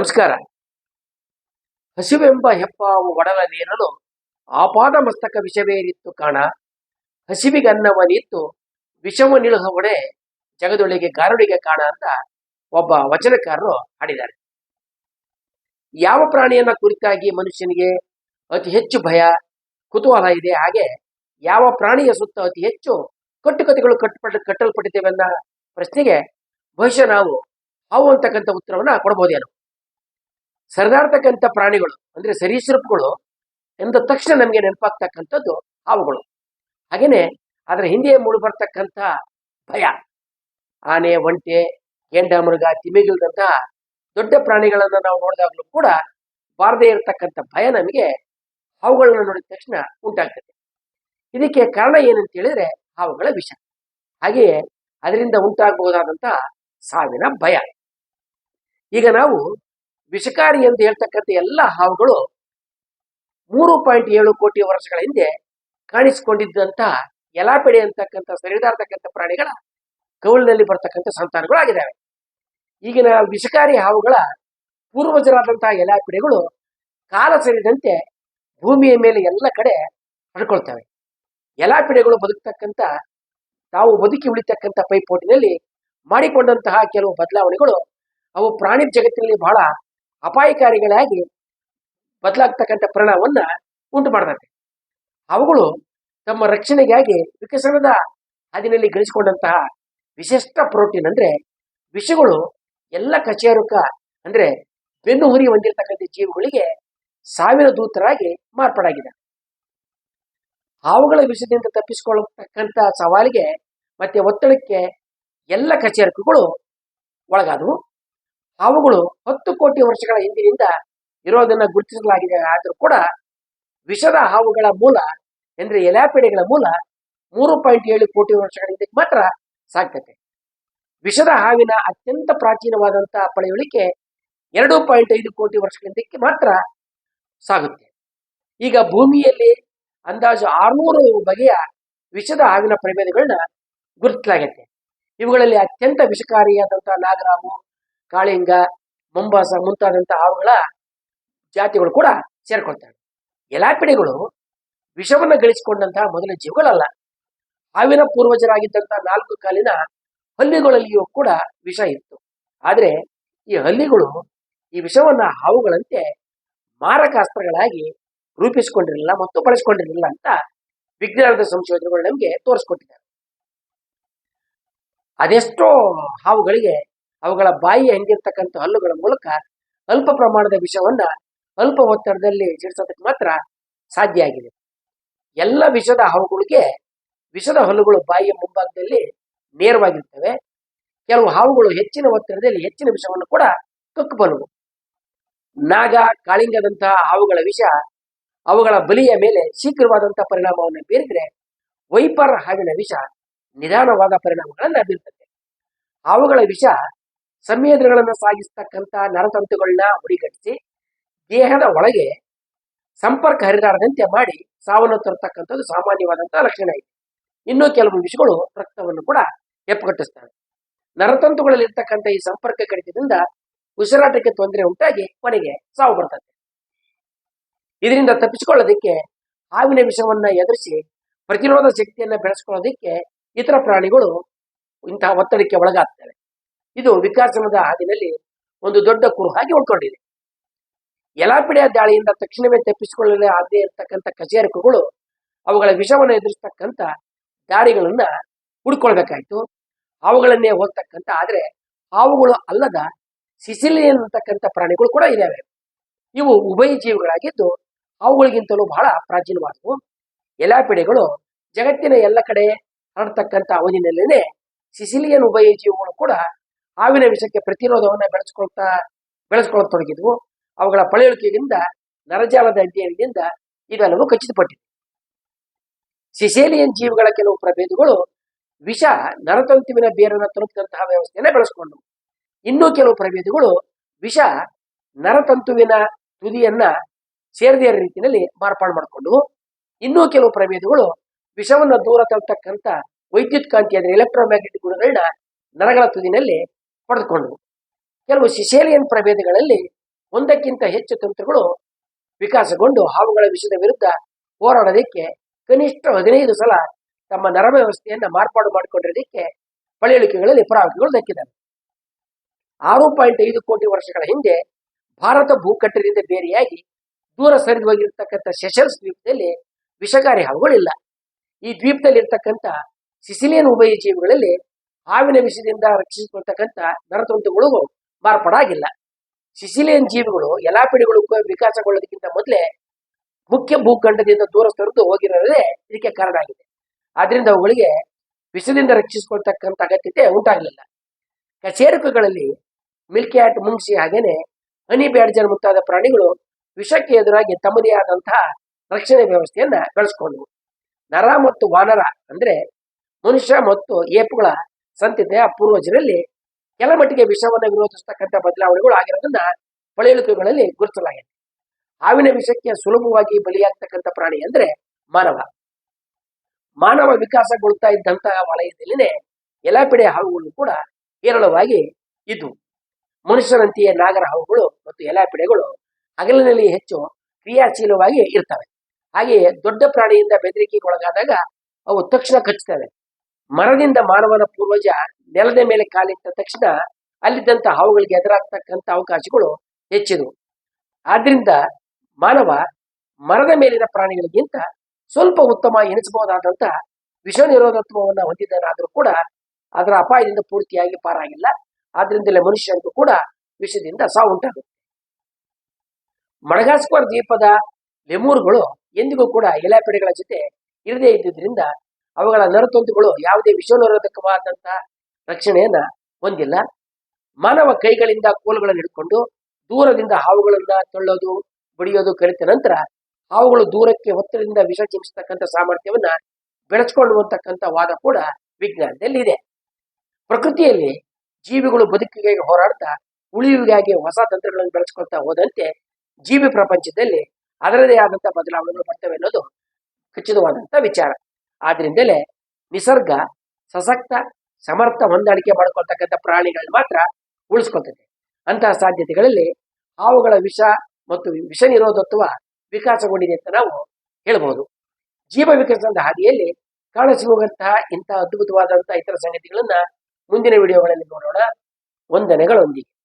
ನಮಸ್ಕಾರ. ಹಸಿವೆಂಬ ಹೆಪ್ಪಾವು ಒಡಲ ನೀರಲು ಆಪಾದ ಮಸ್ತಕ ವಿಷವೇರಿತ್ತು ಕಾಣ. ಹಸಿವಿಗನ್ನವನಿತ್ತು ವಿಷವ ವಿಷವ ನಿಳುಹೊಡೆ ಜಗದೊಳಗೆ ಗಾರುಡಿಗೆ ಕಾಣ ಅಂತ ಒಬ್ಬ ವಚನಕಾರರು ಹಾಡಿದ್ದಾರೆ. ಯಾವ ಪ್ರಾಣಿಯನ್ನ ಕುರಿತಾಗಿ ಮನುಷ್ಯನಿಗೆ ಅತಿ ಹೆಚ್ಚು ಭಯ, ಕುತೂಹಲ ಇದೆ? ಹಾಗೆ ಯಾವ ಪ್ರಾಣಿಯ ಸುತ್ತ ಅತಿ ಹೆಚ್ಚು ಕಟ್ಟುಕತೆಗಳು ಕಟ್ಟಪಟ್ಟ ಕಟ್ಟಲ್ಪಟ್ಟಿದ್ದೇವೆನ್ನ ಪ್ರಶ್ನೆಗೆ ಬಹುಶಃ ನಾವು ಹಾವು ಅಂತಕ್ಕಂಥ ಉತ್ತರವನ್ನ ಕೊಡಬಹುದೇನೋ ಸರಿದಾಡ್ತಕ್ಕಂಥ ಪ್ರಾಣಿಗಳು, ಅಂದ್ರೆ ಸರೀಸೃಪಗಳು ಎಂದ ತಕ್ಷಣ ನಮಗೆ ನೆನಪಾಗ್ತಕ್ಕಂಥದ್ದು ಹಾವುಗಳು. ಹಾಗೇನೆ ಅದರ ಹಿಂದೆ ಮೂಡಿ ಬರ್ತಕ್ಕಂಥ ಭಯ. ಆನೆ, ಒಂಟೆ, ಗೆಂಡ, ಮೃಗ, ತಿಮಿಗಿಲ್ದಂತಹ ದೊಡ್ಡ ಪ್ರಾಣಿಗಳನ್ನ ನಾವು ನೋಡಿದಾಗಲೂ ಕೂಡ ಬಾರದೇ ಇರತಕ್ಕಂಥ ಭಯ ನಮಗೆ ಹಾವುಗಳನ್ನ ನೋಡಿದ ತಕ್ಷಣ ಉಂಟಾಗ್ತದೆ. ಇದಕ್ಕೆ ಕಾರಣ ಏನಂತ ಹೇಳಿದ್ರೆ ಹಾವುಗಳ ವಿಷ. ಹಾಗೆಯೇ ಅದರಿಂದ ಉಂಟಾಗಬಹುದಾದಂತಹ ಸಾವಿನ ಭಯ. ಈಗ ನಾವು ವಿಷಕಾರಿ ಎಂದು ಹೇಳ್ತಕ್ಕಂಥ ಎಲ್ಲ ಹಾವುಗಳು ಮೂರು ಪಾಯಿಂಟ್ ಏಳು ಕೋಟಿ ವರ್ಷಗಳ ಹಿಂದೆ ಕಾಣಿಸಿಕೊಂಡಿದ್ದಂತಹ ಎಲಾಪೆಡೆ ಅಂತಕ್ಕಂಥ, ಸರಿದಾರತಕ್ಕಂಥ ಪ್ರಾಣಿಗಳ ಕೌಲಿನಲ್ಲಿ ಬರ್ತಕ್ಕಂಥ ಸಂತಾನಗಳು ಆಗಿದ್ದಾವೆ. ಈಗಿನ ವಿಷಕಾರಿ ಹಾವುಗಳ ಪೂರ್ವಜರಾದಂತಹ ಎಲಾಪಿಡೆಗಳು ಕಾಲ ಸೇರಿದಂತೆ ಭೂಮಿಯ ಮೇಲೆ ಎಲ್ಲ ಕಡೆ ಹರಡ್ಕೊಳ್ತವೆ ಎಲಾಪಿಡೆಗಳು ಬದುಕ್ತಕ್ಕಂಥ, ತಾವು ಬದುಕಿ ಉಳಿತಕ್ಕಂಥ ಪೈಪೋಟಿನಲ್ಲಿ ಮಾಡಿಕೊಂಡಂತಹ ಕೆಲವು ಬದಲಾವಣೆಗಳು ಅವು ಪ್ರಾಣಿ ಜಗತ್ತಿನಲ್ಲಿ ಬಹಳ ಅಪಾಯಕಾರಿಗಳಾಗಿ ಬದಲಾಗ್ತಕ್ಕಂಥ ಪರಿಣಾಮವನ್ನ ಉಂಟು ಮಾಡ್ತವೆ ಅವುಗಳು ತಮ್ಮ ರಕ್ಷಣೆಗಾಗಿ ವಿಕಸನದ ಹಾದಿನಲ್ಲಿ ಗಳಿಸಿಕೊಂಡಂತಹ ವಿಶಿಷ್ಟ ಪ್ರೋಟೀನ್ ಅಂದ್ರೆ ವಿಷಗಳು ಎಲ್ಲ ಕಚೇರುಕ ಅಂದ್ರೆ ಬೆನ್ನು ಹುರಿ ಹೊಂದಿರತಕ್ಕಂಥ ಜೀವಿಗಳಿಗೆ ಸಾವಿರ ದೂತರಾಗಿ ಮಾರ್ಪಾಡಾಗಿದೆ. ಹಾವುಗಳ ವಿಷದಿಂದ ತಪ್ಪಿಸಿಕೊಳ್ಳತಕ್ಕಂಥ ಸವಾಲಿಗೆ ಮತ್ತೆ ಒತ್ತಡಕ್ಕೆ ಎಲ್ಲ ಕಚೇರಕಗಳು ಒಳಗಾದವು. ಹಾವುಗಳು ಹತ್ತು ಕೋಟಿ ವರ್ಷಗಳ ಹಿಂದಿನಿಂದ ಇರೋದನ್ನ ಗುರುತಿಸಲಾಗಿದೆ. ಆದರೂ ಕೂಡ ವಿಷದ ಹಾವುಗಳ ಮೂಲ ಅಂದ್ರೆ ಎಲಾಪಿಡೆಗಳ ಮೂಲ ಮೂರು ಪಾಯಿಂಟ್ ಏಳು ಕೋಟಿ ವರ್ಷಗಳ ಹಿಂದಕ್ಕೆ ಮಾತ್ರ ಸಾಧ್ಯತೆ ವಿಷದ ಹಾವಿನ ಅತ್ಯಂತ ಪ್ರಾಚೀನವಾದಂತಹ ಪಳೆಯುಳಿಕೆ ಎರಡು ಪಾಯಿಂಟ್ ಐದು ಕೋಟಿ ವರ್ಷಗಳ ಹಿಂದಕ್ಕೆ ಮಾತ್ರ ಸಾಗುತ್ತೆ. ಈಗ ಭೂಮಿಯಲ್ಲಿ ಅಂದಾಜು ಆರ್ನೂರು ಬಗೆಯ ವಿಷದ ಹಾವಿನ ಪ್ರಭೇದಗಳನ್ನ ಗುರುತಿಸಲಾಗೈತೆ. ಇವುಗಳಲ್ಲಿ ಅತ್ಯಂತ ವಿಷಕಾರಿಯಾದಂತಹ ನಾಗರಾವು ಕಾಳಿಂಗ, ಮುಂಬಾಸ ಮುಂತಾದಂತಹ ಹಾವುಗಳ ಜಾತಿಗಳು ಕೂಡ ಸೇರ್ಕೊಳ್ತವೆ ಎಲಾಪಿಡೆಗಳು ವಿಷವನ್ನ ಗಳಿಸಿಕೊಂಡಂತಹ ಮೊದಲ ಜೀವಗಳಲ್ಲ. ಹಾವಿನ ಪೂರ್ವಜರಾಗಿದ್ದಂತಹ ನಾಲ್ಕು ಕಾಲಿನ ಹಲ್ಲಿಗಳಲ್ಲಿಯೂ ಕೂಡ ವಿಷ ಇತ್ತು. ಆದರೆ ಈ ಹಲ್ಲಿಗಳು ಈ ವಿಷವನ್ನ ಹಾವುಗಳಂತೆ ಮಾರಕ ಅಸ್ತ್ರಗಳಾಗಿ ರೂಪಿಸಿಕೊಂಡಿರಲಿಲ್ಲ ಮತ್ತು ಬಳಸಿಕೊಂಡಿರಲಿಲ್ಲ ಅಂತ ವಿಜ್ಞಾನದ ಸಂಶೋಧನೆಗಳು ನಮಗೆ ತೋರಿಸ್ಕೊಟ್ಟಿದ್ದಾರೆ. ಅದೆಷ್ಟೋ ಹಾವುಗಳಿಗೆ ಅವುಗಳ ಬಾಯಿ ಹೆಂಗಿರ್ತಕ್ಕಂಥ ಹಲ್ಲುಗಳ ಮೂಲಕ ಅಲ್ಪ ಪ್ರಮಾಣದ ವಿಷವನ್ನ ಅಲ್ಪ ಒತ್ತಡದಲ್ಲಿ ಸಿಡಿಸೋದಕ್ಕೆ ಮಾತ್ರ ಸಾಧ್ಯ ಆಗಿದೆ. ಎಲ್ಲ ವಿಷದ ಹಾವುಗಳಿಗೆ ವಿಷದ ಹಲ್ಲುಗಳು ಬಾಯಿಯ ಮುಂಭಾಗದಲ್ಲಿ ನೇರವಾಗಿರ್ತವೆ. ಕೆಲವು ಹಾವುಗಳು ಹೆಚ್ಚಿನ ಒತ್ತಡದಲ್ಲಿ ಹೆಚ್ಚಿನ ವಿಷವನ್ನು ಕೂಡ ಕಕ್ಕಬಲ್ಲವು ನಾಗ ಕಾಳಿಂಗದಂತಹ ಹಾವುಗಳ ವಿಷ ಅವುಗಳ ಬಲಿಯ ಮೇಲೆ ಶೀಘ್ರವಾದಂತಹ ಪರಿಣಾಮವನ್ನು ಬೀರಿದ್ರೆ ವೈಪರ್ ಹಾವಿನ ವಿಷ ನಿಧಾನವಾದ ಪರಿಣಾಮಗಳನ್ನ ಬೀರ್ತದೆ. ಹಾವುಗಳ ವಿಷ ಸಂವೇದನೆಗಳನ್ನು ಸಾಗಿಸ್ತಕ್ಕಂಥ ನರತಂತುಗಳನ್ನ ಹುಡಿಗಟ್ಟಿಸಿ ದೇಹದ ಒಳಗೆ ಸಂಪರ್ಕ ಹರಿದಾರದಂತೆ ಮಾಡಿ ಸಾವನ್ನು ತರತಕ್ಕಂಥದ್ದು ಸಾಮಾನ್ಯವಾದಂತಹ ಲಕ್ಷಣ ಇದೆ. ಇನ್ನು ಕೆಲವು ವಿಷಗಳು ರಕ್ತವನ್ನು ಕೂಡ ಹೆಪ್ಪುಗಟ್ಟಿಸ್ತವೆ ನರತಂತುಗಳಲ್ಲಿ ಇರ್ತಕ್ಕಂಥ ಈ ಸಂಪರ್ಕ ಕಡಿತದಿಂದ ಉಸಿರಾಟಕ್ಕೆ ತೊಂದರೆ ಉಂಟಾಗಿ ಕೊನೆಗೆ ಸಾವು ಬರ್ತದೆ. ಇದರಿಂದ ತಪ್ಪಿಸಿಕೊಳ್ಳೋದಕ್ಕೆ ಹಾವಿನ ವಿಷವನ್ನ ಎದುರಿಸಿ ಪ್ರತಿರೋಧ ಶಕ್ತಿಯನ್ನ ಬೆಳೆಸ್ಕೊಳ್ಳೋದಕ್ಕೆ ಇತರ ಪ್ರಾಣಿಗಳು ಇಂತಹ ಒತ್ತಡಕ್ಕೆ ಒಳಗಾಗ್ತವೆ. ಇದು ವಿಕಾಸನದ ಹಾದಿನಲ್ಲಿ ಒಂದು ದೊಡ್ಡ ಕುರುಹಾಗಿ ಉಳ್ಕೊಂಡಿದೆ. ಯಲಾಪಿಡೆಯ ದಾಳಿಯಿಂದ ತಕ್ಷಣವೇ ತಪ್ಪಿಸಿಕೊಳ್ಳಲೇ ಆದೇ ಇರತಕ್ಕಂಥ ಕಚೇರಿಕಗಳು ಅವುಗಳ ವಿಷವನ್ನು ಎದುರಿಸ್ತಕ್ಕಂಥ ದಾರಿಗಳನ್ನ ಹುಡ್ಕೊಳ್ಬೇಕಾಯ್ತು. ಹಾವುಗಳನ್ನೇ ಹೋಗ್ತಕ್ಕಂಥ, ಆದರೆ ಹಾವುಗಳು ಅಲ್ಲದ ಸಿಸಿಲಿಯನ್ ಅಂತಕ್ಕಂಥ ಪ್ರಾಣಿಗಳು ಕೂಡ ಇದಾವೆ ಇವು ಉಭಯ ಜೀವಿಗಳಾಗಿದ್ದು ಅವುಗಳಿಗಿಂತಲೂ ಬಹಳ ಪ್ರಾಚೀನವಾದವು. ಎಲಾಪಿಡೆಗಳು ಜಗತ್ತಿನ ಎಲ್ಲ ಕಡೆ ಹರಡ್ತಕ್ಕಂಥ ಅವಧಿನಲ್ಲೇನೆ ಸಿಸಿಲಿಯನ್ ಉಭಯ ಜೀವಿಗಳು ಕೂಡ ಹಾವಿನ ವಿಷಕ್ಕೆ ಪ್ರತಿರೋಧವನ್ನು ಬೆಳೆಸ್ಕೊಳ್ತಾ ಬೆಳೆಸ್ಕೊಳ್ಳತೊಡಗಿದ್ವು ಅವುಗಳ ಪಳೆಯುಳಿಕೆಯಿಂದ, ನರಜಾಲದ ಅಧ್ಯಯನದಿಂದ ಇವೆಲ್ಲವೂ ಖಚಿತಪಟ್ಟಿದೆ ಸಿಸೇಲಿಯನ್ ಜೀವಿಗಳ ಕೆಲವು ಪ್ರಭೇದಗಳು ವಿಷ, ನರತಂತುವಿನ ಬೇರನ್ನು ತಲುಪಿದಂತಹ ವ್ಯವಸ್ಥೆಯನ್ನ ಬೆಳೆಸ್ಕೊಂಡವು ಇನ್ನೂ ಕೆಲವು ಪ್ರಭೇದಗಳು ವಿಷ, ನರತಂತುವಿನ ತುದಿಯನ್ನ ಸೇರದೇ ರೀತಿಯಲ್ಲಿ ಮಾರ್ಪಾಡು ಮಾಡಿಕೊಂಡು ಇನ್ನೂ ಕೆಲವು ಪ್ರಭೇದಗಳು ವಿಷವನ್ನು ದೂರ ತಳ್ತಕ್ಕಂಥ ವೈದ್ಯುತ್ ಕಾಂತಿ ಅಂದರೆ ಎಲೆಕ್ಟ್ರೋಮ್ಯಾಗ್ನೆಟಿಕ್ ಗುಣಗಳನ್ನ ನರಗಳ ತುದಿನಲ್ಲಿ ಪಡೆದುಕೊಂಡವು ಕೆಲವು ಸಿಸೇಲಿಯನ್ ಪ್ರಭೇದಗಳಲ್ಲಿ ಒಂದಕ್ಕಿಂತ ಹೆಚ್ಚು ತಂತ್ರಗಳು ವಿಕಾಸಗೊಂಡು ಹಾವುಗಳ ವಿಷದ ವಿರುದ್ಧ ಹೋರಾಡೋದಕ್ಕೆ ಕನಿಷ್ಠ ಹದಿನೈದು ಸಲ ತಮ್ಮ ನರಮ ವ್ಯವಸ್ಥೆಯನ್ನ ಮಾರ್ಪಾಡು ಮಾಡಿಕೊಂಡಿರೋದಕ್ಕೆ ಪಳೆಯುಳಿಕೆಗಳಲ್ಲಿ ಪುರಾವೆಗಳು ದಕ್ಕಿದ್ದಾರೆ ಆರು ಪಾಯಿಂಟ್ ಐದು ಕೋಟಿ ವರ್ಷಗಳ ಹಿಂದೆ ಭಾರತ ಭೂಕಟ್ಟದಿಂದ ಬೇರೆಯಾಗಿ ದೂರ ಸರಿದು ಹೋಗಿರ್ತಕ್ಕಂಥ ಸೆಷಲ್ಸ್ ದ್ವೀಪದಲ್ಲಿ ವಿಷಕಾರಿ ಹಾವುಗಳಿಲ್ಲ. ಈ ದ್ವೀಪದಲ್ಲಿ ಇರ್ತಕ್ಕಂಥ ಸಿಸಿಲಿಯನ್ ಉಭಯ ಜೀವಿಗಳಲ್ಲಿ ಹಾವಿನ ವಿಷದಿಂದ ರಕ್ಷಿಸಿಕೊಳ್ತಕ್ಕಂಥ ನರತಂತುಗಳು ಮಾರ್ಪಡಾಗಿಲ್ಲ. ಸಿಸಿಲಿಯನ್ ಜೀವಿಗಳು ಎಲಾಪಿಡಿಗಳು ವಿಕಾಸಗೊಳ್ಳೋದಕ್ಕಿಂತ ಮೊದಲೇ ಮುಖ್ಯ ಭೂಖಂಡದಿಂದ ದೂರ ಹೋಗಿರೋದೇ ಇದಕ್ಕೆ ಕಾರಣ ಆಗಿದೆ. ಆದ್ರಿಂದ ಅವುಗಳಿಗೆ ವಿಷದಿಂದ ರಕ್ಷಿಸಿಕೊಳ್ತಕ್ಕಂಥ ಅಗತ್ಯತೆ ಉಂಟಾಗಲಿಲ್ಲ. ಕಚೇರುಕಗಳಲ್ಲಿ ಮಿಲ್ಕ್ಯಾಟ್ ಮುಂಗ್ಸಿ ಹಾಗೇನೆ ಹನಿ ಬ್ಯಾಡ್ಜರ್ ಮುಂತಾದ ಪ್ರಾಣಿಗಳು ವಿಷಕ್ಕೆ ಎದುರಾಗಿ ತಮ್ಮದೇ ಆದಂತಹ ರಕ್ಷಣೆ ವ್ಯವಸ್ಥೆಯನ್ನ ಬೆಳೆಸ್ಕೊಂಡವು. ನರ ಮತ್ತು ವಾನರ ಅಂದ್ರೆ ಮನುಷ್ಯ ಮತ್ತು ಏಪುಗಳ ಸಂತತಿಯ ಪೂರ್ವಜರಲ್ಲಿ ಕೆಲ ಮಟ್ಟಿಗೆ ವಿಷವನ್ನು ವಿರೋಧಿಸ್ತಕ್ಕಂಥ ಬದಲಾವಣೆಗಳು ಆಗಿರೋದನ್ನ ಪಳೆಯುಳಿಕೆಗಳಲ್ಲಿ ಗುರುತಿಸಲಾಗಿದೆ. ಹಾವಿನ ವಿಷಕ್ಕೆ ಸುಲಭವಾಗಿ ಬಲಿಯಾಗ್ತಕ್ಕಂಥ ಪ್ರಾಣಿ ಅಂದ್ರೆ ಮಾನವ. ಮಾನವ ವಿಕಾಸಗೊಳ್ತಾ ಇದ್ದಂತಹ ವಲಯದಲ್ಲಿನೇ ಎಲಾಪಿಡೆ ಹಾವುಗಳು ಕೂಡ ಹೇರಳವಾಗಿ ಇದ್ವು. ಮನುಷ್ಯರಂತೆಯೇ ನಾಗರ ಹಾವುಗಳು ಮತ್ತು ಎಲಾಪಿಡೆಗಳು ಹಗಲಿನಲ್ಲಿ ಹೆಚ್ಚು ಕ್ರಿಯಾಶೀಲವಾಗಿ ಇರ್ತವೆ. ಹಾಗೆಯೇ ದೊಡ್ಡ ಪ್ರಾಣಿಯಿಂದ ಬೆದರಿಕೆಗೊಳಗಾದಾಗ ಅವು ತಕ್ಷಣ ಕಚ್ಚುತ್ತವೆ. ಮರದಿಂದ ಮಾನವನ ಪೂರ್ವಜ ನೆಲದ ಮೇಲೆ ಕಾಲಿಟ್ಟ ತಕ್ಷಣ ಅಲ್ಲಿದ್ದಂತ ಹಾವುಗಳಿಗೆ ಎದುರಾಗ್ತಕ್ಕಂಥ ಅವಕಾಶಗಳು ಹೆಚ್ಚಿದವು. ಆದ್ರಿಂದ ಮಾನವ ಮರದ ಮೇಲಿನ ಪ್ರಾಣಿಗಳಿಗಿಂತ ಸ್ವಲ್ಪ ಉತ್ತಮ ಎನಿಸಬಹುದಾದಂತಹ ವಿಷ ನಿರೋಧತ್ವವನ್ನು ಹೊಂದಿದ್ದನಾದರೂ ಕೂಡ ಅದರ ಅಪಾಯದಿಂದ ಪೂರ್ತಿಯಾಗಿ ಪಾರಾಗಿಲ್ಲ. ಆದ್ರಿಂದಲೇ ಮನುಷ್ಯನಿಗೂ ಕೂಡ ವಿಷದಿಂದ ಸಾವು ಉಂಟಾಗುತ್ತೆ ಮಡಗಾಸ್ಕರ್ ದ್ವೀಪದ ಲೆಮೂರ್ಗಳು ಎಂದಿಗೂ ಕೂಡ ಎಲೆಪೆಡೆಗಳ ಜೊತೆ ಇರದೇ ಇದ್ದುದರಿಂದ ಅವುಗಳ ನರತಂತುಗಳು ಯಾವುದೇ ವಿಷನಿರೋಧಕವಾದಂತ ರಕ್ಷಣೆಯನ್ನ ಹೊಂದಿಲ್ಲ. ಮಾನವ ಕೈಗಳಿಂದ ಕೋಲುಗಳನ್ನು ಹಿಡ್ಕೊಂಡು ದೂರದಿಂದ ಹಾವುಗಳನ್ನ ತಳ್ಳೋದು, ಬಡಿಯೋದು ಕಲಿತ ನಂತರ ಹಾವುಗಳು ದೂರಕ್ಕೆ ಒತ್ತಡದಿಂದ ವಿಷ ಚಿಮ್ಮಿಸ್ತಕ್ಕಂಥ ಸಾಮರ್ಥ್ಯವನ್ನ ಬೆಳೆಸ್ಕೊಳ್ಳುವಂತಕ್ಕಂಥ ವಾದ ಕೂಡ ವಿಜ್ಞಾನದಲ್ಲಿ ಇದೆ. ಪ್ರಕೃತಿಯಲ್ಲಿ ಜೀವಿಗಳು ಬದುಕಿಗೆ ಹೋರಾಡ್ತಾ ಉಳಿವಿಗಾಗಿ ಹೊಸ ತಂತ್ರಗಳನ್ನು ಬೆಳೆಸ್ಕೊಳ್ತಾ ಹೋದಂತೆ ಜೀವಿ ಪ್ರಪಂಚದಲ್ಲಿ ಅದರದೇ ಆದಂತಹ ಬದಲಾವಣೆಗಳು ಬರ್ತವೆ ಅನ್ನೋದು ಖಚಿತವಾದಂತಹ ವಿಚಾರ. ಆದ್ರಿಂದಲೇ ನಿಸರ್ಗ, ಸಶಕ್ತ, ಸಮರ್ಥ ಹೊಂದಾಣಿಕೆ ಮಾಡ್ಕೊಳ್ತಕ್ಕಂಥ ಪ್ರಾಣಿಗಳನ್ನು ಮಾತ್ರ ಉಳಿಸ್ಕೊಳ್ತದೆ. ಅಂತಹ ಸಾಧ್ಯತೆಗಳಲ್ಲಿ ಹಾವುಗಳ ವಿಷ ಮತ್ತು ವಿಷ ನಿರೋಧತ್ವ ವಿಕಾಸಗೊಂಡಿದೆ ಅಂತ ನಾವು ಹೇಳ್ಬೋದು. ಜೀವ ವಿಕಸನದ ಹಾದಿಯಲ್ಲಿ ಕಾಣಸಿಗುವಂತಹ ಇಂತಹ ಅದ್ಭುತವಾದಂತಹ ಇತರ ಸಂಗತಿಗಳನ್ನ ಮುಂದಿನ ವಿಡಿಯೋಗಳಲ್ಲಿ ನೋಡೋಣ. ವಂದನೆಗಳೊಂದಿಗೆ.